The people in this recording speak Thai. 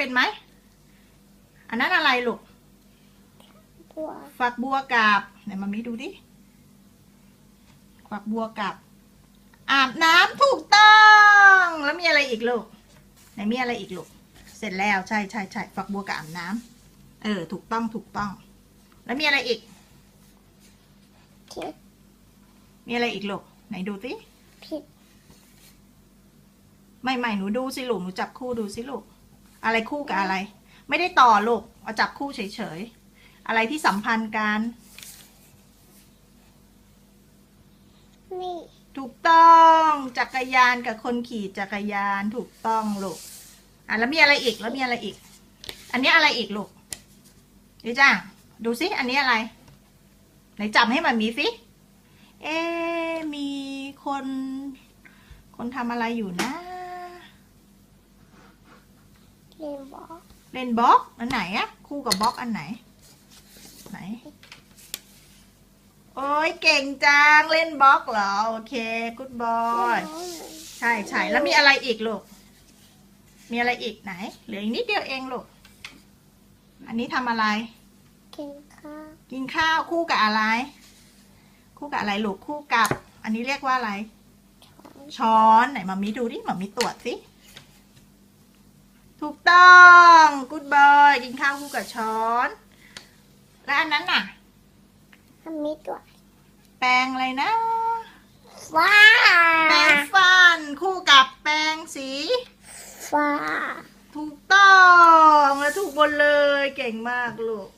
เป็นไหม อันนั้นอะไรลูก บัวฝักบัวกับไหนมามีดูดิฝักบัวกับ อาบน้ำถูกต้อง แล้วมีอะไรอีกลูก ไหนมีอะไรอีกลูก เสร็จแล้วใช่ใช่ใช่ฝักบัวกับอาบน้ำเออ ถูกต้องถูกต้อง แล้วมีอะไรอีกผิดมีอะไรอีกลูก ไหนดูสิ ผิด ไม่ไม่หนูดูสิลูก หนูจับคู่ดูสิลูก อะไรคู่กับอะไร ไม่ได้ต่อลูก เอาจับคู่เฉยๆ อะไรที่สัมพันธ์กัน นี่ ถูกต้องจักรยานกับคนขี่จักรยานถูกต้องลูก อะแล้วมีอะไรอีกแล้วมีอะไรอีก อันนี้อะไรอีกลูกดิจ้าดูสิอันนี้อะไร ไหนจับให้มันมีสิ เอ๊ะมีคน คนทำอะไรอยู่นะ เรียนบอกเล่นบล็อก อันไหนอะคู่กับบล็อกอันไหน ไหน โอ้ยเก่งจัง เล่นบล็อกเหรอ โอเคกูดบอยใช่ใช่แล้วมีอะไรอีกลูก มีอะไรอีกไหน เหลืออีกนิดเดียวเองลูก อันนี้ทำอะไร กินข้าว กินข้าวคู่กับอะไร คู่กับอะไรลูกคู่กับ อันนี้เรียกว่าอะไร ช้อนไหนมามีดูดิมามีตรวจสิถู กต้องกูดบอยกินข้าวคู่กับช้อน แล้วอันนั้นน่ะทำมีตัวแปรงอะไรนะ ฟ้าแปรงฟันคู่กับแปรงสี ฟ้า ถูกต้อง และถูกบนเลยเก่งมากลูก